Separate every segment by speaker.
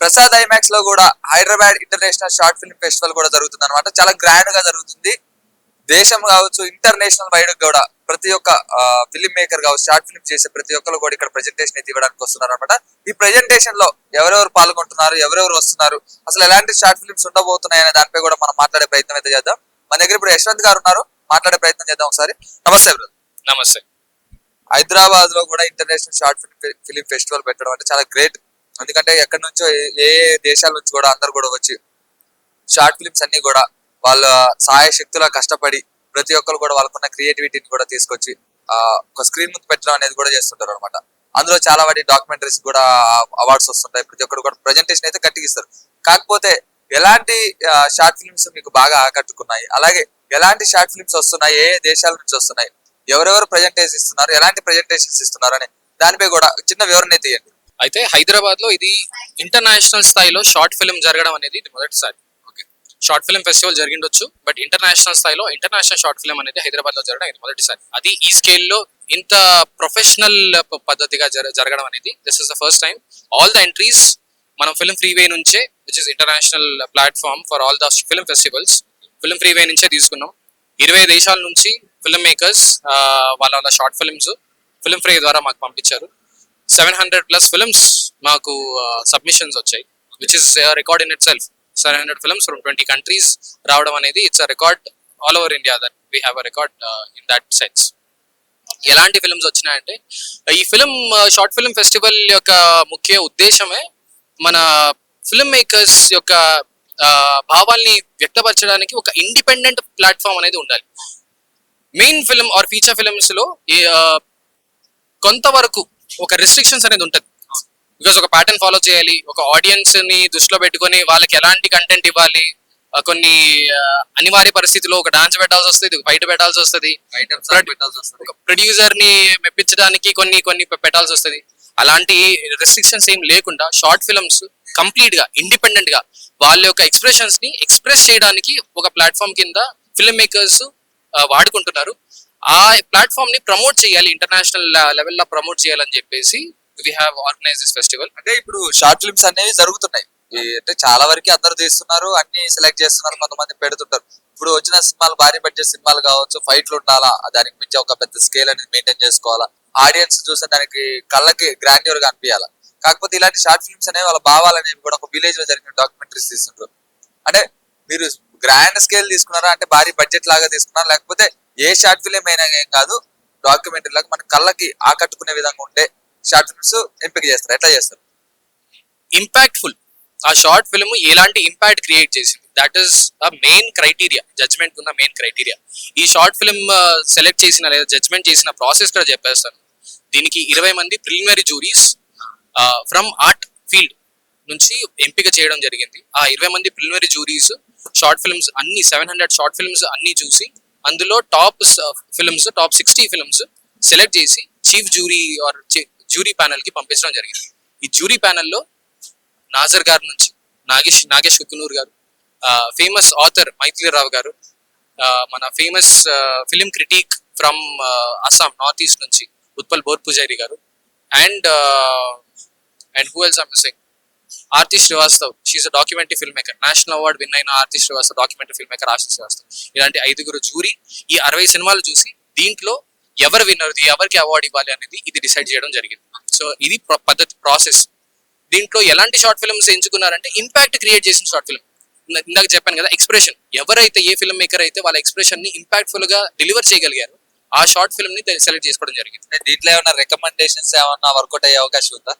Speaker 1: ప్రసాద్ ఐమాక్స్లో కూడా Hyderabad international short film festival కూడా జరుగుతుంది అనమాట చాలా గ్రాండ్గా జరుగుతుంది. దేశం కావచ్చు ఇంటర్నేషనల్ వైడ్ కూడా ప్రతి ఒక్క ఫిల్మ్ మేకర్ కావచ్చు షార్ట్ ఫిల్మ్ చేసే ప్రతి ఒక్కరు కూడా ఇక్కడ ప్రెజెంటేషన్ అయితే ఇవ్వడానికి వస్తున్నారు అనమాట ఈ ప్రెజెంటేషన్లో ఎవరెవరు పాల్గొంటున్నారు ఎవరెవరు వస్తున్నారు అసలు ఎలాంటి షార్ట్ ఫిల్మ్స్ ఉండబోతున్నాయి అనే దానిపై కూడా మనం మాట్లాడే ప్రయత్నం అయితే చేద్దాం. మన దగ్గర ఇప్పుడు యశ్వంత్ గారు ఉన్నారు మాట్లాడే ప్రయత్నం చేద్దాం ఒకసారి. నమస్తే బ్రదర్.
Speaker 2: నమస్తే.
Speaker 1: హైదరాబాద్లో కూడా international short film film festival పెట్టడం అంటే చాలా గ్రేట్ ఎందుకంటే ఎక్కడి నుంచో ఏ- ఏ దేశాల నుంచి కూడా అందరు కూడా వచ్చి షార్ట్ ఫిలిమ్స్ అన్ని కూడా వాళ్ళ సహాయ శక్తులా కష్టపడి ప్రతి ఒక్కరు కూడా వాళ్ళకున్న క్రియేటివిటీని కూడా తీసుకొచ్చి ఒక స్క్రీన్ ముందు పెట్టడం అనేది కూడా చేస్తుంటారు అనమాట అందులో చాలా వాటి డాక్యుమెంటరీస్ కూడా అవార్డ్స్ వస్తుంటాయి. ప్రతి ఒక్కరు కూడా ప్రజెంటేషన్ అయితే కట్టిగిస్తారు కాకపోతే ఎలాంటి షార్ట్ ఫిల్మ్స్ మీకు బాగా ఆకట్టుకున్నాయి? అలాగే ఎలాంటి షార్ట్ ఫిల్మ్స్ వస్తున్నాయి? ఏ ఏ దేశాల నుంచి వస్తున్నాయి? ఎవరెవరు ప్రజెంటేషన్ ఇస్తున్నారు? ఎలాంటి ప్రజెంటేషన్స్ ఇస్తున్నారు అని దానిపై కూడా చిన్న వివరణ అయితే ఇవ్వండి.
Speaker 2: అయితే హైదరాబాద్లో ఇది ఇంటర్నేషనల్ స్థాయిలో షార్ట్ ఫిల్మ్ జరగడం అనేది ఇది మొదటిసారి. ఓకే. షార్ట్ ఫిల్మ్ ఫెస్టివల్ జరిగిండొచ్చు బట్ ఇంటర్నేషనల్ స్థాయిలో ఇంటర్నేషనల్ షార్ట్ ఫిల్మ్ అనేది హైదరాబాద్లో జరగడం ఇది మొదటిసారి. అది ఈ స్కేల్లో ఇంత ప్రొఫెషనల్ పద్ధతిగా జరగడం అనేది this is the first time all the entries మనం ఫిల్మ్ ఫ్రీవే నుంచే which is international platform for all the film festivals film freeway నుంచే తీసుకున్నాం. ఇరవై దేశాల నుంచి ఫిల్మ్ మేకర్స్ వాళ్ళ వాళ్ళ షార్ట్ ఫిల్మ్స్ ఫిల్మ్ ఫ్రీ ద్వారా మాకు పంపించారు. సెవెన్ హండ్రెడ్ ప్లస్ ఫిల్మ్స్ మాకు సబ్మిషన్స్ వచ్చాయి. Which is record in itself seven hundred films from twenty countries రావడం అనేది it's a record all over India that we have a record in that sense ఎలాంటి films వచ్చినాయంటే ఈ film short film festival యొక్క ముఖ్య ఉద్దేశమే మన ఫిల్మ్ మేకర్స్ యొక్క భావాల్ని వ్యక్తపరచడానికి ఒక ఇండిపెండెంట్ ప్లాట్ఫామ్ అనేది ఉండాలి. మెయిన్ ఫిల్మ్ ఆర్ ఫీచర్ ఫిల్మ్స్లో కొంతవరకు ఒక రిస్ట్రిక్షన్స్ అనేది ఉంటుంది. బికాస్ ఒక ప్యాటర్న్ ఫాలో చేయాలి ఒక ఆడియన్స్ని దృష్టిలో పెట్టుకొని వాళ్ళకి ఎలాంటి కంటెంట్ ఇవ్వాలి కొన్ని అనివార్య పరిస్థితిలో ఒక డాన్స్ పెట్టాల్సి వస్తుంది బయట పెట్టాల్సి వస్తుంది. ప్రొడ్యూసర్ని మెప్పించడానికి కొన్ని కొన్ని పెట్టాల్సి వస్తుంది. అలాంటి రెస్ట్రిక్షన్స్ ఏం లేకుండా షార్ట్ ఫిల్మ్స్ కంప్లీట్గా ఇండిపెండెంట్గా వాళ్ళ యొక్క ఎక్స్ప్రెషన్స్ని ఎక్స్ప్రెస్ చేయడానికి ఒక ప్లాట్ఫామ్ కింద ఫిల్మ్ మేకర్స్ వాడుకుంటున్నారు. ఆ ప్లాట్ఫామ్ని ప్రమోట్ చేయాలి ఇంటర్నేషనల్ లెవెల్లో ప్రమోట్ చేయాలని చెప్పేసి we have organise this festival
Speaker 1: అంటే ఇప్పుడు షార్ట్ ఫిల్మ్స్ అనేవి జరుగుతున్నాయి. అంటే చాలా వరకు అందరు తీస్తున్నారు అన్ని సెలెక్ట్ చేస్తున్నారు కొంతమంది పెడుతుంటారు. ఇప్పుడు వచ్చిన సినిమాలు భారీ బడ్జెట్ సినిమాలు కావచ్చు ఫైట్లు ఉండాలా దానికి మించి ఒక పెద్ద స్కేల్ అనేది మెయింటైన్ చేసుకోవాలా ఆడియన్స్ చూసే దానికి కళ్ళకి గ్రాండ్యూర్గా అనిపించాలా. కాకపోతే ఇలాంటి షార్ట్ ఫిల్మ్స్ అనేవి వాళ్ళ భావాలు అనేవి కూడా ఒక విలేజ్లో జరిగిన డాక్యుమెంటరీస్ తీస్తుంటారు. అంటే మీరు గ్రాండ్ స్కేల్ తీసుకున్నారా? అంటే భారీ బడ్జెట్ లాగా తీసుకున్నారా? లేకపోతే ఏ షార్ట్ ఫిలిం అయినా ఏం కాదు డాక్యుమెంటరీ లాగా మన కళ్ళకి ఆకట్టుకునే విధంగా ఉండే షార్ట్ ఫిల్మ్స్ ఎంపిక చేస్తారు. ఎట్లా చేస్తారు?
Speaker 2: ఇంపాక్ట్ఫుల్ ఆ షార్ట్ ఫిల్మ్ ఎలాంటి ఇంపాక్ట్ క్రియేట్ చేసింది? That is the main criteria judgement ఉన్న మెయిన్ క్రైటీరియా ఈ షార్ట్ ఫిల్మ్ సెలెక్ట్ చేసిన లేదా జడ్జ్మెంట్ చేసిన ప్రాసెస్ కూడా చెప్పేస్తాను. దీనికి ఇరవై మంది preliminary juries from art field నుంచి ఎంపిక చేయడం జరిగింది. ఆ ఇరవై మంది ప్రిలిమినరీ జూరీస్ షార్ట్ ఫిల్మ్స్ అన్ని సెవెన్ హండ్రెడ్ షార్ట్ ఫిల్మ్స్ అన్ని చూసి అందులో top films top sixty films select చేసి చీఫ్ జూరీ ఆర్ జూరీ ప్యానెల్కి పంపించడం జరిగింది. ఈ జూరీ ప్యానల్లో నాజర్ గారి నుంచి నాగేష్ నాగేష్ కుకునూర్ గారు ఫేమస్ ఆథర్ మైథిలి రావు గారు మన famous film critic from Assam north east నుంచి Utpal Borpujari garu and and who else missing Aarti Srivastav she documentary film maker national award win అయిన Aarti Srivastav documentary film maker Aarti Srivastav. ఇలాంటి ఐదుగురు jury ఈ అరవై సినిమాలు చూసి దీంట్లో ఎవరు విన్నర్ది ఎవరికి అవార్డు ఇవ్వాలి అనేది ఇది డిసైడ్ చేయడం జరిగింది. సో ఇది పద్ధతి ప్రాసెస్ దీంట్లో ఎలాంటి షార్ట్ ఫిల్మ్స్ ఎంచుకున్నారంటే ఇంపాక్ట్ క్రియేట్ చేసిన షార్ట్ ఫిల్మ్ ఇందాక చెప్పాను కదా ఎక్స్ప్రెషన్ ఎవరైతే ఏ ఫిల్మ్ మేకర్ అయితే వాళ్ళ ఎక్స్ప్రెషన్ని ఇంపాక్ట్ఫుల్గా డెలివర్ చేయగలిగారు ఆ షార్ట్ ఫిల్మ్ని సెలెక్ట్ చేసుకోవడం జరిగింది.
Speaker 1: దీంట్లో ఏమైనా రికమెండేషన్స్ ఏమైనా వర్కౌట్ అయ్యే అవకాశం ఉందా?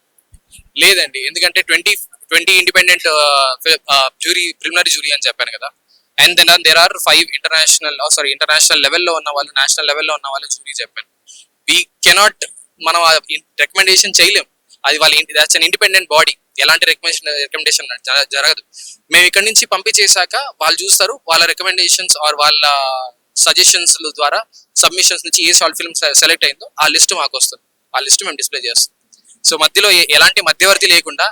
Speaker 2: లేదండి. ఎందుకంటే twenty twenty independent jury preliminary jury అని చెప్పాను కదా. And then there are five international sorry international లెవెల్లో ఉన్న వాళ్ళు నేషనల్ లెవెల్లో ఉన్న వాళ్ళు జ్యూరీ చెప్పాను. వీ కెనాట్ మనం రికమెండేషన్ చేయలేం. అది వాళ్ళ దాట్స్ అన్ ఇండిపెండెంట్ బాడీ ఎలాంటి రికమెండేషన్ రికమెండేషన్ జరగదు. మేము ఇక్కడ నుంచి పంపించేశాక వాళ్ళు చూస్తారు వాళ్ళ రికమెండేషన్స్ ఆర్ వాళ్ళ సజెషన్స్ ద్వారా సబ్మిషన్స్ నుంచి ఏ షార్ట్ ఫిల్మ్ సెలెక్ట్ అయిందో ఆ లిస్ట్ మాకు వస్తుంది ఆ లిస్ట్ మేము డిస్ప్లే చేస్తాం. సో మధ్యలో ఏ- ఎలాంటి మధ్యవర్తి లేకుండా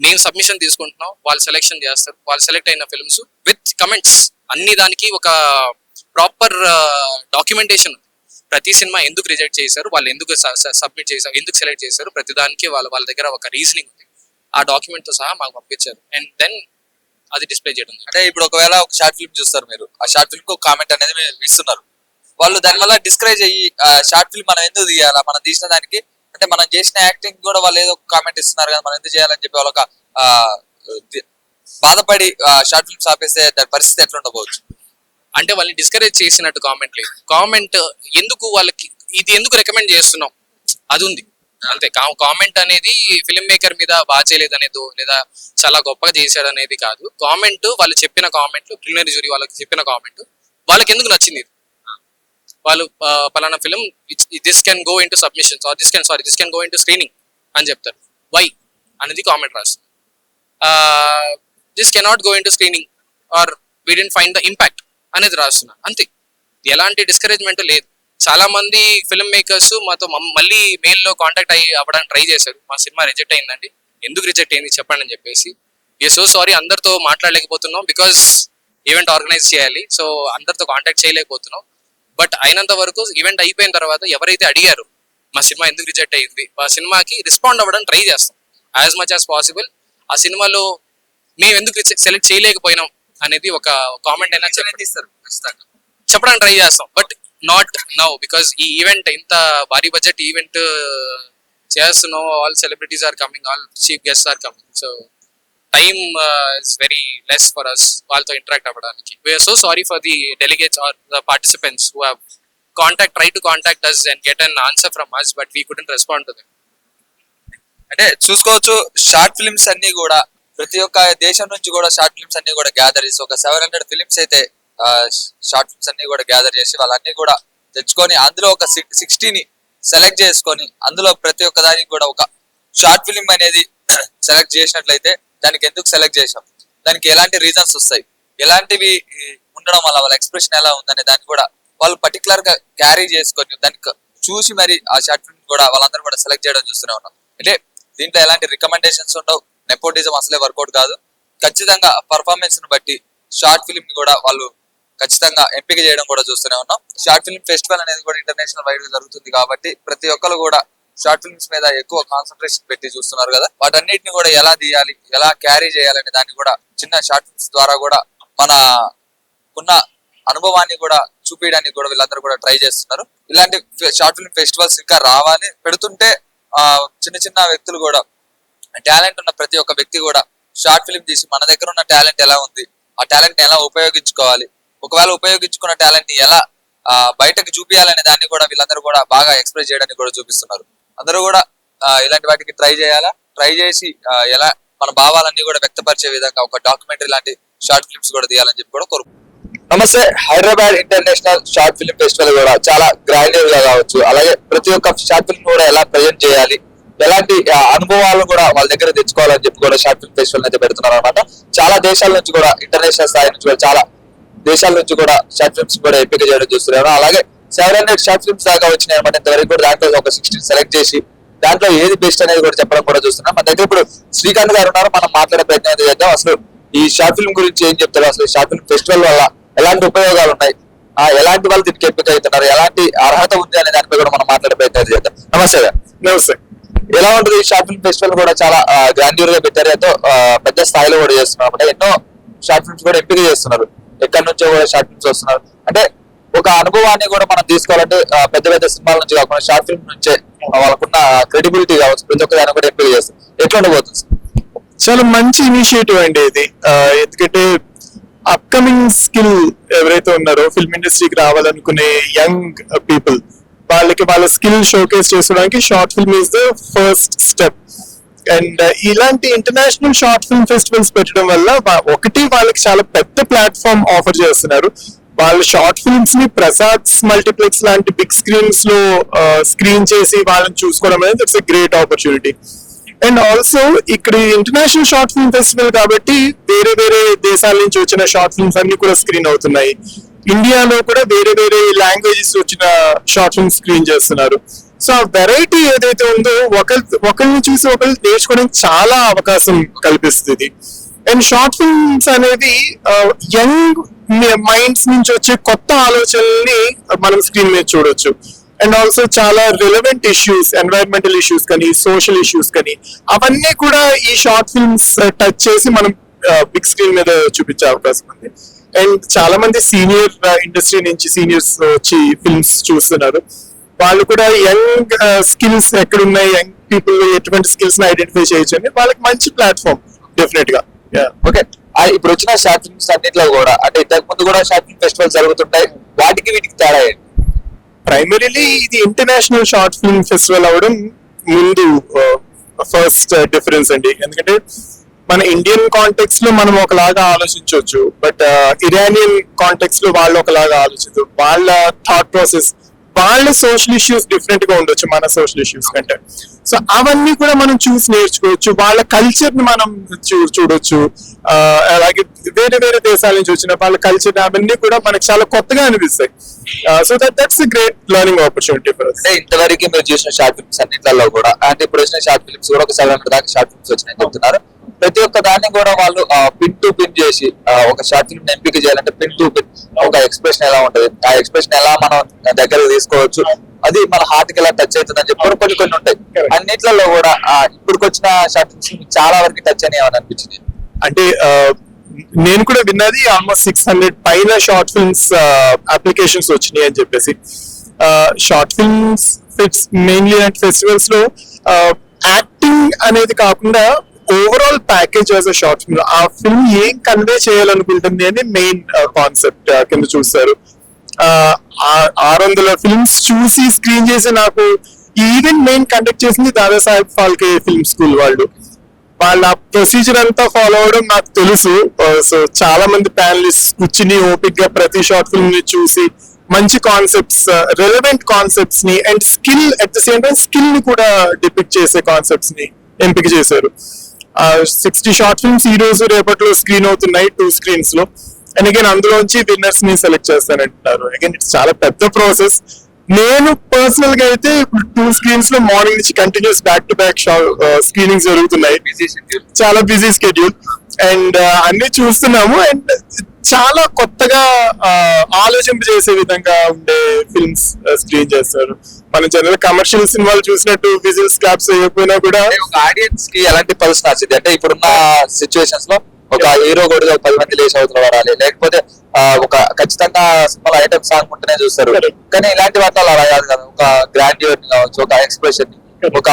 Speaker 2: మేము సబ్మిషన్ తీసుకుంటున్నాం వాళ్ళు సెలెక్షన్ చేస్తారు వాళ్ళు సెలెక్ట్ అయిన ఫిల్మ్స్ విత్ కమెంట్స్ అన్ని దానికి ఒక ప్రాపర్ డాక్యుమెంటేషన్ ప్రతి సినిమా ఎందుకు రిజెక్ట్ చేశారు వాళ్ళు ఎందుకు సబ్మిట్ చేశారు ఎందుకు సెలెక్ట్ చేశారు ప్రతి దానికి వాళ్ళ వాళ్ళ దగ్గర ఒక రీజనింగ్ ఉంది. ఆ డాక్యుమెంట్తో సహా మాకు పంపించారు. అండ్ దెన్ అది డిస్ప్లే చేయడం
Speaker 1: అంటే ఇప్పుడు ఒకవేళ ఒక షార్ట్ ఫిల్మ్ చూస్తారు మీరు ఆ షార్ట్ ఫిల్మ్ కామెంట్ అనేది మీరు ఇస్తున్నారు. వాళ్ళు దానివల్ల డిస్కరేజ్ అయ్యి షార్ట్ ఫిల్మ్ మనం ఎందుకు తీయాలా? మనం తీసిన దానికి అంటే మనం చేసిన యాక్టింగ్ కూడా వాళ్ళు ఏదో కామెంట్ ఇస్తున్నారు కదా మనం ఎందుకు చేయాలని చెప్పి వాళ్ళొక బాధపడి షార్ట్ ఫిల్మ్స్ ఆపేస్తే దాని పరిస్థితి ఎట్లా ఉండబోవచ్చు?
Speaker 2: అంటే వాళ్ళని డిస్కరేజ్ చేసినట్టు కామెంట్ లేదు. కామెంట్ ఎందుకు వాళ్ళకి ఇది ఎందుకు రికమెండ్ చేస్తున్నాం? అది ఉంది. అంతే. కామెంట్ అనేది ఫిల్మ్ మేకర్ మీద బాగా చేయలేదు అనేది లేదా చాలా గొప్పగా చేశాడు అనేది కాదు. కామెంట్ వాళ్ళు చెప్పిన కామెంట్ ప్రిలినరీ జూరీ వాళ్ళకి చెప్పిన కామెంట్ వాళ్ళకి ఎందుకు నచ్చింది వాళ్ళు పలానా film this can go into submissions or this can sorry this can go into screening అని చెప్తారు. వై అనేది కామెంట్ రాస్తారు this cannot go into screening or we didn't find the impact అనేది రాస్తున్నా. అంతే. ఎలాంటి డిస్కరేజ్మెంట్ లేదు. చాలా మంది ఫిల్మ్ మేకర్స్ మాతో మమ్- మళ్ళీ మెయిల్లో కాంటాక్ట్ అయ్యి అవ్వడానికి ట్రై చేశారు. మా సినిమా రిజెక్ట్ అయిందండి. ఎందుకు రిజెక్ట్ అయింది చెప్పండి అని చెప్పేసి. ఏ సో సారీ అందరితో మాట్లాడలేకపోతున్నాం బికాస్ ఈవెంట్ ఆర్గనైజ్ చేయాలి. సో అందరితో కాంటాక్ట్ చేయలేకపోతున్నాం. బట్ అయినంత వరకు ఈవెంట్ అయిపోయిన తర్వాత ఎవరైతే అడిగారు మా సినిమా ఎందుకు రిజెక్ట్ అయింది ఆ సినిమాకి రెస్పాండ్ అవ్వడానికి ట్రై చేస్తాం. యాజ్ మచ్ యాజ్ పాసిబుల్ ఆ సినిమాలో మేము ఎందుకు సెలెక్ట్ చేయలేకపోయినాం అనేది ఒక కామెంట్ అయినా చెప్పండి.
Speaker 1: తీస్తారు ఖచ్చితంగా.
Speaker 2: చెప్పడానికి ట్రై చేస్తాం. బట్ నాట్ నౌ బికాస్ ఈ ఈవెంట్ ఇంత భారీ బడ్జెట్ ఈవెంట్ చేస్తున్నాం all celebrities are coming all chief guest are coming so time is very less for us వాళ్ళతో ఇంటరాక్ట్ అవ్వడానికి. We're so sorry for the delegates or the participants who have contact try to contact us and get an answer from us but we couldn't respond to them
Speaker 1: అంటే చూసుకోవచ్చు short films అన్ని కూడా ప్రతి ఒక్క దేశం నుంచి కూడా షార్ట్ ఫిల్మ్స్ అన్ని కూడా గ్యాదర్ చేసి ఒక సెవెన్ హండ్రెడ్ ఫిల్మ్స్ అయితే షార్ట్ ఫిల్మ్స్ అన్ని కూడా గ్యాదర్ చేసి వాళ్ళన్ని కూడా తెచ్చుకొని అందులో ఒక సిక్స్టీని సెలెక్ట్ చేసుకొని అందులో ప్రతి ఒక్క దానికి కూడా ఒక షార్ట్ ఫిల్మ్ అనేది సెలెక్ట్ చేసినట్లయితే దానికి ఎందుకు సెలెక్ట్ చేసాం దానికి ఎలాంటి రీజన్స్ వస్తాయి? ఎలాంటివి ఉండడం వల్ల వాళ్ళ ఎక్స్ప్రెషన్ ఎలా ఉందనే దాన్ని కూడా వాళ్ళు పర్టికులర్గా క్యారీ చేసుకొని దానికి చూసి మరి ఆ షార్ట్ ఫిల్మ్ కూడా వాళ్ళందరూ కూడా సెలెక్ట్ చేయడం చూస్తూనే ఉన్నాం. అంటే దీంట్లో ఎలాంటి రికమెండేషన్స్ ఉండవు. నెపోటిజం అసలే వర్కౌట్ కాదు. ఖచ్చితంగా పర్ఫార్మెన్స్ని బట్టి షార్ట్ ఫిల్మ్ని కూడా వాళ్ళు ఖచ్చితంగా ఎంపిక చేయడం కూడా చూస్తూనే ఉన్నాం. షార్ట్ ఫిల్మ్ ఫెస్టివల్ అనేది కూడా ఇంటర్నేషనల్ వైడ్ జరుగుతుంది కాబట్టి ప్రతి ఒక్కరు కూడా షార్ట్ ఫిల్మ్స్ మీద ఎక్కువ కాన్సన్ట్రేషన్ పెట్టి చూస్తున్నారు కదా. వాటన్నిటిని కూడా ఎలా తీయాలి ఎలా క్యారీ చేయాలనే దాన్ని కూడా చిన్న షార్ట్ ఫిల్మ్స్ ద్వారా కూడా మన ఉన్న అనుభవాన్ని కూడా చూపించడానికి కూడా వీళ్ళందరూ కూడా ట్రై చేస్తున్నారు. ఇలాంటి షార్ట్ ఫిల్మ్ ఫెస్టివల్స్ ఇంకా రావాలి. పెడుతుంటే ఆ చిన్న చిన్న వ్యక్తులు కూడా టాలెంట్ ఉన్న ప్రతి ఒక్క వ్యక్తి కూడా షార్ట్ ఫిల్మ్ తీసి మన దగ్గర ఉన్న టాలెంట్ ఎలా ఉంది ఆ టాలెంట్ని ఎలా ఉపయోగించుకోవాలి ఒకవేళ ఉపయోగించుకున్న టాలెంట్ని ఎలా ఆ, బయటకు చూపించాలనే దాన్ని కూడా వీళ్ళందరూ కూడా బాగా ఎక్స్ప్రెస్ చేయడానికి కూడా చూపిస్తున్నారు. అందరూ కూడా ఇలాంటి వాటికి ట్రై చేయాలా? ట్రై చేసి ఎలా మన భావాలన్నీ కూడా వ్యక్తపరిచే విధంగా ఒక డాక్యుమెంటరీ లాంటి షార్ట్ ఫిల్మ్స్ కూడా తీయాలని చెప్పి కూడా కోరుకుంటున్నాను నమస్తే Hyderabad international short film festival కూడా చాలా గ్రాండియర్గా కావచ్చు. అలాగే ప్రతి ఒక్క షార్ట్ ఫిల్మ్ కూడా ఎలా ప్రజెంట్ చేయాలి? ఎలాంటి అనుభవాలను అనుభవాలు కూడా వాళ్ళ దగ్గర తెచ్చుకోవాలని చెప్పి కూడా షార్ట్ ఫిల్మ్ ఫెస్టివల్ అయితే పెడుతున్నారు అనమాట చాలా దేశాల నుంచి కూడా ఇంటర్నేషనల్ స్థాయి నుంచి కూడా చాలా దేశాల నుంచి కూడా షార్ట్ ఫిల్మ్స్ కూడా ఎంపిక చేయడం చూస్తున్నారు అలాగే సెవెన్ హండ్రెడ్ షార్ట్ ఫిల్మ్స్ దాకా వచ్చినాయి అనమాట ఇంతవరకు కూడా దాంట్లో ఒక సిక్స్టీన్ సెలెక్ట్ చేసి దాంట్లో ఏది బెస్ట్ అనేది కూడా చెప్పడం కూడా చూస్తున్నాం. మన దగ్గర ఇప్పుడు శ్రీకాంత్ గారు ఉన్నారు మనం మాట్లాడే ప్రయత్నం అయితే చేద్దాం. అసలు ఈ షార్ట్ ఫిల్మ్ గురించి ఏం చెప్తారు? అసలు ఈ షార్ట్ ఫిల్మ్ ఫెస్టివల్ వల్ల ఎలాంటి ఉపయోగాలు ఉన్నాయి? ఆ ఎలాంటి వాళ్ళు దీనికి ఎంపిక అవుతున్నారు? ఎలాంటి అర్హత ఉంది అనే దానిపై కూడా మనం మాట్లాడే ప్రయత్నం అయితే చేద్దాం. నమస్తే
Speaker 3: నమస్తే.
Speaker 1: ఎలా ఉంటుంది ఈ షార్ట్ ఫిల్మ్ ఫెస్టివల్ కూడా చాలా గ్రాండ్యూర్గా పెట్టారు. ఎంతో పెద్ద స్థాయిలో కూడా చేస్తున్నారు. అంటే ఎన్నో షార్ట్ ఫిల్మ్స్ కూడా ఎంపిక చేస్తున్నారు. ఎక్కడి నుంచో కూడా షార్ట్ ఫిల్మ్స్ వస్తున్నారు. అంటే ఒక అనుభవాన్ని కూడా మనం తీసుకోవాలంటే పెద్ద పెద్ద సినిమాల నుంచి కాకుండా షార్ట్ ఫిల్మ్ నుంచే వాళ్ళకున్న క్రెడిబిలిటీ కావచ్చు ప్రతి ఒక్క దాన్ని కూడా ఎంపిక చేస్తారు ఎట్లా ఉండబోతుంది?
Speaker 3: చాలా మంచి ఇనిషియేటివ్ అండి ఇది. ఎందుకంటే అప్కమింగ్ స్కిల్ ఎవరైతే ఉన్నారో ఫిల్మ్ ఇండస్ట్రీకి రావాలనుకునే యంగ్ పీపుల్ వాళ్ళకి వాళ్ళ స్కిల్ షోకేస్ చేసుకోవడానికి short film is the first step and ఇలాంటి ఇంటర్నేషనల్ షార్ట్ ఫిల్మ్ ఫెస్టివల్స్ పెట్టడం వల్ల ఒకటి వాళ్ళకి చాలా పెద్ద ప్లాట్ఫామ్ ఆఫర్ చేస్తున్నారు. వాళ్ళ షార్ట్ ఫిల్మ్స్ని ప్రసాద్స్ మల్టీప్లెక్స్ లాంటి బిగ్ స్క్రీన్స్లో స్క్రీన్ చేసి వాళ్ళని చూసుకోవడం అనేది it's great opportunity and also ఇక్కడ ఇంటర్నేషనల్ షార్ట్ ఫిల్మ్ ఫెస్టివల్ కాబట్టి వేరే వేరే దేశాల నుంచి వచ్చిన షార్ట్ ఫిల్మ్స్ అన్ని కూడా స్క్రీన్ అవుతున్నాయి. ఇండియాలో కూడా వేరే వేరే లాంగ్వేజెస్ వచ్చిన షార్ట్ ఫిల్మ్ స్క్రీన్ చేస్తున్నారు. సో ఆ వెరైటీ ఏదైతే ఉందో ఒకరి ఒకరిని చూసి ఒకరు నేర్చుకోవడానికి చాలా అవకాశం కల్పిస్తుంది. అండ్ షార్ట్ ఫిల్మ్స్ అనేది యంగ్ మైండ్స్ నుంచి వచ్చే కొత్త ఆలోచనల్ని మనం స్క్రీన్ మీద చూడొచ్చు. అండ్ ఆల్సో చాలా రిలవెంట్ ఇష్యూస్ ఎన్వైరన్మెంటల్ ఇష్యూస్ కానీ సోషల్ ఇష్యూస్ కానీ అవన్నీ కూడా ఈ షార్ట్ ఫిల్మ్స్ టచ్ చేసి మనం uh, బిగ్ స్క్రీన్ మీద చూపించే అవకాశం ఉంది. అండ్ చాలా మంది సీనియర్ ఇండస్ట్రీ uh, నుంచి సీనియర్స్ వచ్చి ఫిల్మ్స్ చూస్తున్నారు. వాళ్ళు కూడా యంగ్ uh, స్కిల్స్ ఎక్కడ ఉన్నాయి యంగ్ పీపుల్ ఎటువంటి స్కిల్స్ ఐడెంటిఫై చేయొచ్చు అని వాళ్ళకి మంచి ప్లాట్ఫామ్ డెఫినెట్గా.
Speaker 1: ఓకే ఇప్పుడు వచ్చిన షార్ట్ ఫిల్మ్స్ అన్నింటిలో కూడా అంటే ఇంతకు ముందు కూడా షార్ట్ ఫిల్మ్ ఫెస్టివల్ జరుగుతుంటాయి వాటికి వీటికి తేడా ఏంటి?
Speaker 3: ప్రైమరీలీ ఇది ఇంటర్నేషనల్ షార్ట్ ఫిల్మ్ ఫెస్టివల్ అవడం ముందు ఫస్ట్ డిఫరెన్స్ uh, అండి. ఎందుకంటే మన ఇండియన్ కాంటెక్స్లో మనం ఒకలాగా ఆలోచించవచ్చు బట్ ఇరానియన్ కాంటెక్స్లో వాళ్ళు ఒకలాగా ఆలోచించు వాళ్ళ థాట్ ప్రాసెస్ వాళ్ళ సోషల్ ఇష్యూస్ డిఫరెంట్గా ఉండొచ్చు మన సోషల్ ఇష్యూస్ కంటే. సో అవన్నీ కూడా మనం చూసి నేర్చుకోవచ్చు. వాళ్ళ కల్చర్ని మనం చూ- చూడొచ్చు. అలాగే వేరే వేరే దేశాల నుంచి వచ్చిన వాళ్ళ కల్చర్ అవన్నీ కూడా మనకి చాలా కొత్తగా అనిపిస్తాయి. So that that's great learning opportunity for
Speaker 1: అంటే ఇంతవరకు మీరు చూసిన షార్ట్ ఫిల్మ్స్ అన్నింటిలో కూడా అంటే ఇప్పుడు వచ్చిన షార్ట్ ఫిల్మ్స్ కూడా ఒక సెవెన్ హండ్రెడ్ దాకా షార్ట్ ఫిల్మ్స్ వచ్చినాయి చెప్తున్నారు. ప్రతి ఒక్క దాన్ని కూడా వాళ్ళు పిన్ టు పిన్ చేసి ఒక షార్ట్ ఫిల్మ్ ఎంపిక చేయాలంటే పిన్ టు పిన్ ఒక ఎక్స్ప్రెషన్ ఎలా ఉంటది? ఆ ఎక్స్ప్రెషన్ ఎలా మనం దగ్గర తీసుకోవచ్చు? అది మన హార్ట్కి ఎలా టచ్ అవుతుంది అని చెప్పి కొన్ని కొన్ని ఉంటాయి. అన్నిట్లలో కూడా ఇప్పుడు వచ్చిన షార్ట్ ఫిల్మ్స్ చాలా వరకు టచ్ అని ఏమని అనిపించింది.
Speaker 3: అంటే నేను కూడా విన్నది ఆల్మోస్ట్ సిక్స్ హండ్రెడ్ పైన షార్ట్ ఫిల్మ్స్ అప్లికేషన్స్ వచ్చినాయి అని చెప్పేసి. షార్ట్ ఫిల్మ్స్ ఫిట్స్ మెయిన్లీ అంటే ఫెస్టివల్స్లో యాక్టింగ్ అనేది కాకుండా overall package as a short film ఆ ఫిల్మ్ ఏం కన్వే చేయాలనుకుంటుంది అని మెయిన్ కాన్సెప్ట్ కింద చూస్తారు. ఆరు వందల ఫిల్మ్స్ చూసి స్క్రీన్ చేసి నాకు ఈవెంట్ మెయిన్ కండక్ట్ చేసింది దాదాసాహెబ్ ఫాల్కే ఫిల్మ్ స్కూల్ వాళ్ళు. వాళ్ళ ప్రొసీజర్ అంతా ఫాలో అవడం నాకు తెలుసు. సో చాలా మంది ప్యానలిస్ట్ కూర్చుని ఓపిక్గా ప్రతి షార్ట్ ఫిల్మ్ని చూసి మంచి concepts relevant కాన్సెప్ట్స్ని and skill at the same time స్కిల్ని కూడా డిపిక్ట్ చేసే కాన్సెప్ట్స్ని ఎంపిక చేశారు. సిక్స్టీ షార్ట్ ఫిల్మ్స్ ఈ రోజు రేపట్లో స్క్రీన్ అవుతున్నాయి టూ స్క్రీన్స్లో. అండ్ అగైన్ అందులోంచి విన్నర్స్ని సెలెక్ట్ చేస్తానంటున్నారు. అగైన్ ఇట్స్ చాలా పెద్ద ప్రాసెస్ నేను పర్సనల్గా అయితే ఇప్పుడు టూ స్క్రీన్స్లో మార్నింగ్ నుంచి continuous back to back screenings జరుగుతున్నాయి. చాలా బిజీ స్కెడ్యూల్ అండ్ అన్ని చూస్తున్నాము. అండ్ చాలా కొత్తగా ఆలోచింప చేసే విధంగా ఉండే ఫిల్మ్స్ స్క్రీన్ చేస్తారు. మనం జనరల్ కమర్షియల్ సినిమాలు చూసినట్టు విజిల్స్ క్లాప్స్ అయిపోయినా కూడా
Speaker 1: ఆడియన్స్కి ఎలాంటి పల్స్ నచ్చింది అంటే ఇప్పుడున్న సిచ్యువేషన్స్లో ఒక హీరో కూడా పది మంది లేచి అవుతున్న వారాలి లేకపోతే ఒక ఖచ్చితంగా సినిమాలో ఐటమ్ సాంగ్ ఉంటేనే చూస్తారు. కానీ ఇలాంటి వాటిలో అలా కాదు కదా. ఒక గ్రాండ్యూర్ కావచ్చు ఒక ఎక్స్ప్రెషన్ ఒక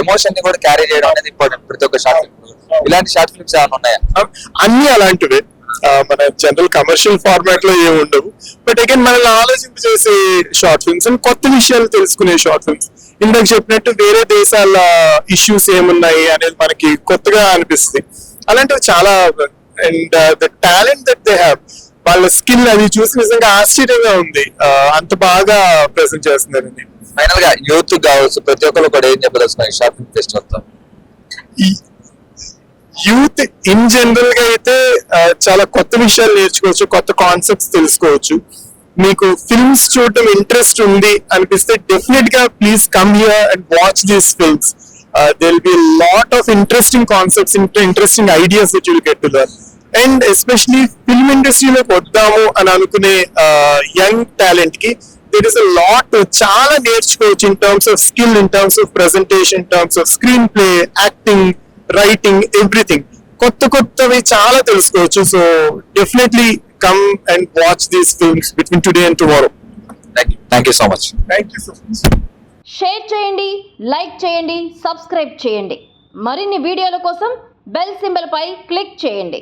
Speaker 1: ఎమోషన్ని కూడా క్యారీ చేయడం అనేది ఇంపార్టెంట్ ప్రతి ఒక్క షార్ట్ ఫిల్మ్ ఇలాంటి షార్ట్ ఫిల్మ్స్ ఏమైనా ఉన్నాయా?
Speaker 3: అన్ని అలాంటివే. మన జనరల్ కమర్షియల్ ఫార్మాట్లో ఏమి ఉండవు. బట్ అగైన్ మనల్ని ఆలోచింప చేసే షార్ట్ ఫిల్మ్స్ అండ్ కొత్త విషయాలు తెలుసుకునే షార్ట్ ఫిల్మ్స్ ఇందాక చెప్పినట్టు వేరే దేశాల ఇష్యూస్ ఏమున్నాయి అనేది మనకి కొత్తగా అనిపిస్తుంది. అలాంటివి చాలా and the talent that they have వాళ్ళ స్కిల్ అది చూసి నిజంగా ఆశ్చర్యంగా ఉంది. అంత బాగా ప్రెసెంట్ చేస్తున్నారండి.
Speaker 1: ఫైనల్గా యూత్ కావచ్చు ప్రతి ఒక్కరు కూడా ఏం చెప్పదలుచుకున్నారు? షార్ట్ ఫిల్మ్ ఫెస్టివల్తో.
Speaker 3: యూత్ ఇన్ జనరల్గా అయితే చాలా కొత్త విషయాలు నేర్చుకోవచ్చు కొత్త కాన్సెప్ట్స్ తెలుసుకోవచ్చు. మీకు ఫిల్మ్స్ చూడటం ఇంట్రెస్ట్ ఉంది అనిపిస్తే డెఫినెట్గా please come here and watch these films they'll be lot of interesting concepts interesting ideas which will get to learn and especially film ఇండస్ట్రీలోకి వద్దాము అని అనుకునే యంగ్ టాలెంట్కి దెర్ ఇస్ అ లాట్ చాలా నేర్చుకోవచ్చు in terms of skill in terms of presentation in terms of screenplay acting writing everything కొత్త కొత్తవి చాలా తెలుసుకోవచ్చు. So definitely come and watch these films between today and tomorrow
Speaker 1: thank you so much
Speaker 3: thank you so much
Speaker 4: share చేయండి like చేయండి subscribe చేయండి. మరిన్ని వీడియోల కోసం బెల్ సింబల్పై క్లిక్ చేయండి.